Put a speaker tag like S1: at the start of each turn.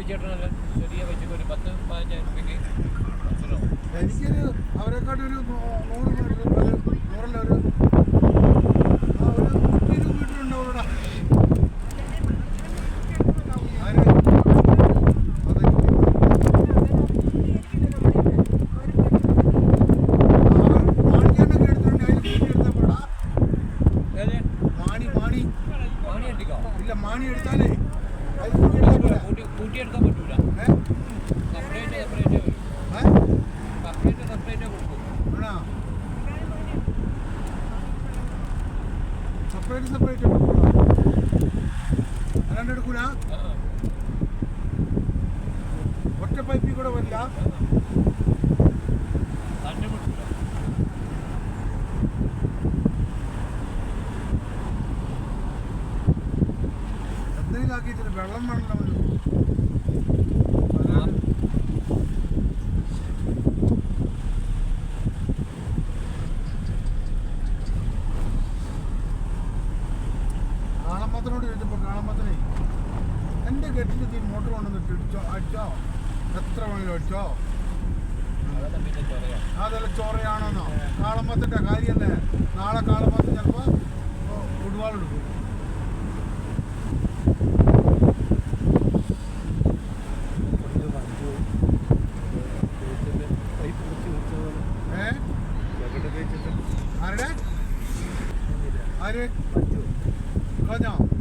S1: ചേട്ടനല്ല ചെറിയ പച്ചക്ക് ഒരു പത്ത് പതിനഞ്ചായിരം രൂപയ്ക്ക്
S2: എനിക്കൊരു അവരെക്കാട്ടും ഒരു നൂ- നൂറ്.
S1: ഏത്
S2: മാണി മാണി
S1: മാണി. അടിക്കാം
S2: ഇല്ല മാണി എടുത്താലേ. കൂട്ടി
S1: കൂട്ടിയെടുക്കാൻ പറ്റൂല? സെപ്പറേറ്റ് സെപ്പറേറ്റ് സെപ്പറേറ്റ് സെപ്പറേറ്റ് കൊടുക്കും.
S2: സെപ്പറേറ്റ് സെപ്പറേറ്റ് അല്ലാണ്ട് എടുക്കൂല. ഒറ്റ പൈപ്പിൽ കൂടെ വരില്ല? എന്തെങ്കിലും ആക്കിയിട്ടില്ല വെള്ളം വേണമല്ലോ കാളമ്പത്തിനോട് ചോദിച്ചപ്പോൾ കാളമ്പത്തിനെ എന്റെ കെട്ടിൽ തീ മോട്ടർ കൊണ്ടുവന്നിട്ട് ഇടിച്ചോ? അടിച്ചോ? എത്ര വേണമെങ്കിലും അടിച്ചോ?
S1: അതെല്ലാം
S2: ചോറയാണോന്നോ? കാളമ്മത്തിന്റെ കാളമ്പത്തിന്റെ കാര്യമല്ലേ? നാളെ കാളമ്പത്ത് ചിലപ്പോൾ ഫുട്ബോൾ എടുക്കും ഏ? ആരുടെ? ആര്? 가냐?